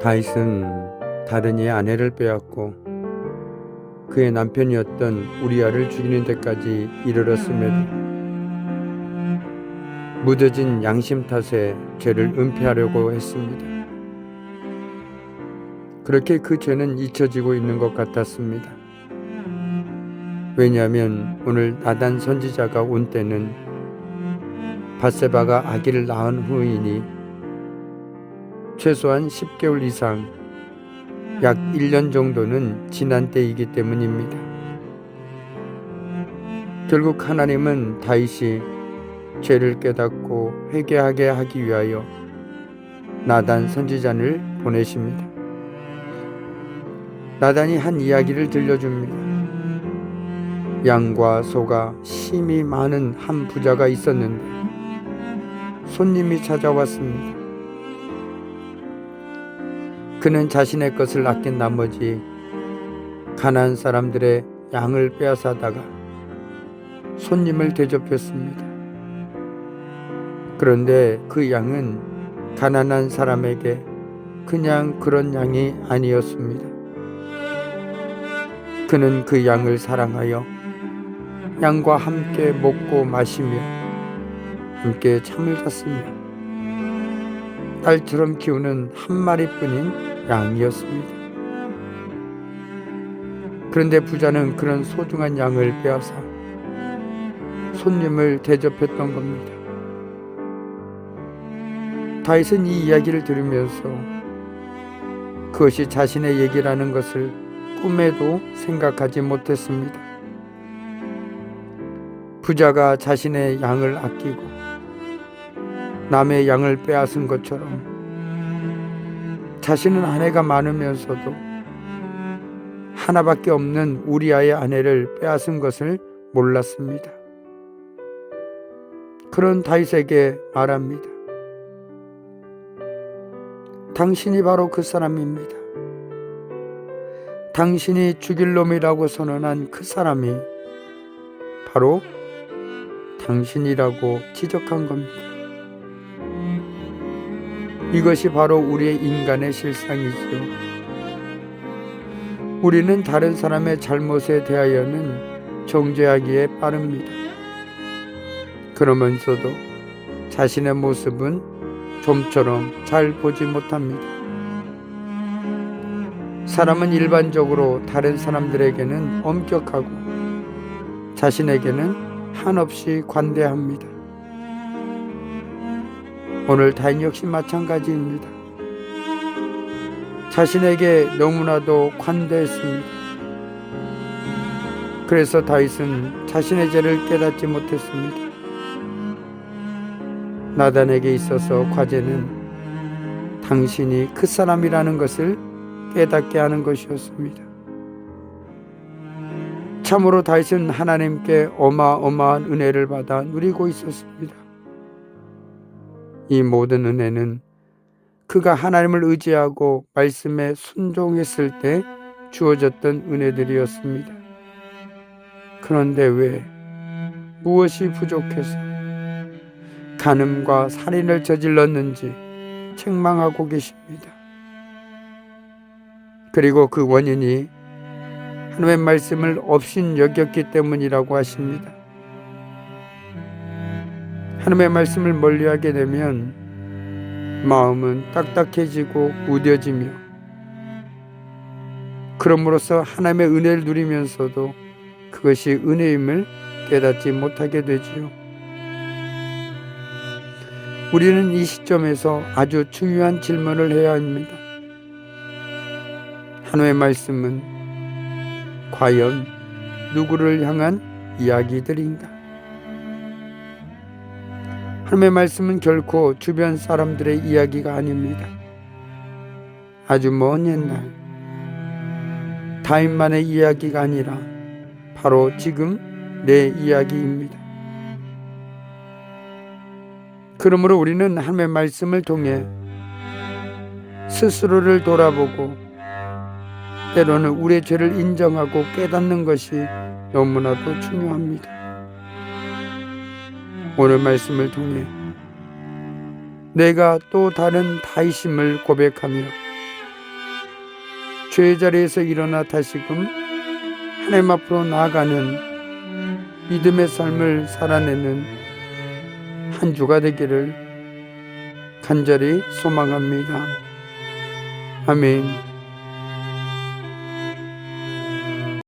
다윗은 다른 이의 아내를 빼앗고 그의 남편이었던 우리아를 죽이는 데까지 이르렀음에도 무뎌진 양심 탓에 죄를 은폐하려고 했습니다. 그렇게 그 죄는 잊혀지고 있는 것 같았습니다. 왜냐하면 오늘 나단 선지자가 온 때는 바세바가 아기를 낳은 후이니 최소한 10개월 이상 약 1년 정도는 지난 때이기 때문입니다. 결국 하나님은 다윗이 죄를 깨닫고 회개하게 하기 위하여 나단 선지자를 보내십니다. 나단이 한 이야기를 들려줍니다. 양과 소가 심이 많은 한 부자가 있었는데 손님이 찾아왔습니다. 그는 자신의 것을 아낀 나머지 가난한 사람들의 양을 빼앗아다가 손님을 대접했습니다. 그런데 그 양은 가난한 사람에게 그냥 그런 양이 아니었습니다. 그는 그 양을 사랑하여 양과 함께 먹고 마시며 함께 잠을 잤으며 딸처럼 키우는 한 마리뿐인 양이었습니다. 그런데 부자는 그런 소중한 양을 빼앗아 손님을 대접했던 겁니다. 다윗은 이 이야기를 들으면서 그것이 자신의 얘기라는 것을 꿈에도 생각하지 못했습니다. 부자가 자신의 양을 아끼고 남의 양을 빼앗은 것처럼 자신은 아내가 많으면서도 하나밖에 없는 우리아의 아내를 빼앗은 것을 몰랐습니다. 그런 다윗에게 말합니다. 당신이 바로 그 사람입니다. 당신이 죽일 놈이라고 선언한 그 사람이 바로 당신이라고 지적한 겁니다. 이것이 바로 우리의 인간의 실상이지요. 우리는 다른 사람의 잘못에 대하여는 정죄하기에 빠릅니다. 그러면서도 자신의 모습은 좀처럼 잘 보지 못합니다. 사람은 일반적으로 다른 사람들에게는 엄격하고 자신에게는 한없이 관대합니다. 오늘 다인 역시 마찬가지입니다. 자신에게 너무나도 관대했습니다. 그래서 다윗은 자신의 죄를 깨닫지 못했습니다. 나단에게 있어서 과제는 당신이 그 사람이라는 것을 깨닫게 하는 것이었습니다. 참으로 다윗은 하나님께 어마어마한 은혜를 받아 누리고 있었습니다. 이 모든 은혜는 그가 하나님을 의지하고 말씀에 순종했을 때 주어졌던 은혜들이었습니다. 그런데 왜 무엇이 부족해서 간음과 살인을 저질렀는지 책망하고 계십니다. 그리고 그 원인이 하나님의 말씀을 없인 여겼기 때문이라고 하십니다. 하나님의 말씀을 멀리하게 되면 마음은 딱딱해지고 무뎌지며 그럼으로써 하나님의 은혜를 누리면서도 그것이 은혜임을 깨닫지 못하게 되지요. 우리는 이 시점에서 아주 중요한 질문을 해야 합니다. 하나님의 말씀은 과연 누구를 향한 이야기들인가? 하나님의 말씀은 결코 주변 사람들의 이야기가 아닙니다. 아주 먼 옛날 다인만의 이야기가 아니라 바로 지금 내 이야기입니다. 그러므로 우리는 하나님의 말씀을 통해 스스로를 돌아보고 때로는 우리의 죄를 인정하고 깨닫는 것이 너무나도 중요합니다. 오늘 말씀을 통해 내가 또 다른 다이심을 고백하며 죄의 자리에서 일어나 다시금 하나님 앞으로 나아가는 믿음의 삶을 살아내는 한 주가 되기를 간절히 소망합니다. 아멘.